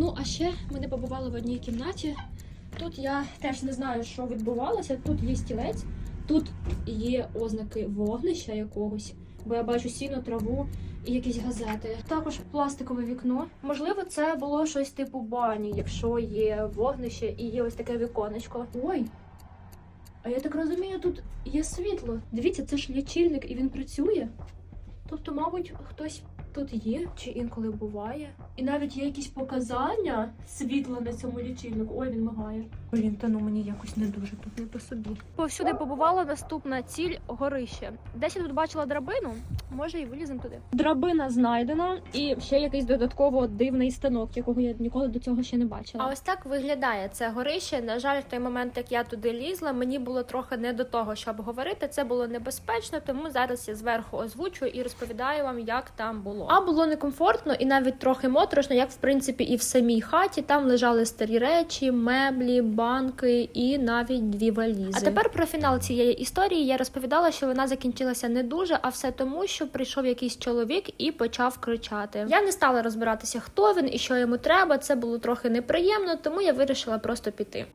Ну, а ще ми не побували в одній кімнаті. Тут я теж не знаю, що відбувалося. Тут є стілець, тут є ознаки вогнища якогось, бо я бачу сіно, траву і якісь газети. Також пластикове вікно. Можливо, це було щось типу бані, якщо є вогнище і є ось таке віконечко. Ой! А я так розумію, тут є світло. Дивіться, це ж лічильник і він працює. Тобто, мабуть, хтось тут є чи інколи буває. І навіть є якісь показання світла на цьому лічильнику. Ой, він мигає. Блін, та ну мені якось не дуже тут не по собі. Повсюди побувала наступна ціль горище. Десь я тут бачила драбину, може і виліземо туди. Драбина знайдена, і ще якийсь додатково дивний станок, якого я ніколи до цього ще не бачила. А ось так виглядає це горище. На жаль, в той момент, як я туди лізла, мені було трохи не до того, щоб говорити. Це було небезпечно, тому зараз я зверху озвучу і розповідаю вам, як там було. А було некомфортно і навіть трохи моторошно, як в принципі і в самій хаті. Там лежали старі речі, меблі, банки і навіть дві валізи. А тепер про фінал цієї історії я розповідала, що вона закінчилася не дуже, а все тому, що прийшов якийсь чоловік і почав кричати. Я не стала розбиратися, хто він і що йому треба. Це було трохи неприємно, тому я вирішила просто піти.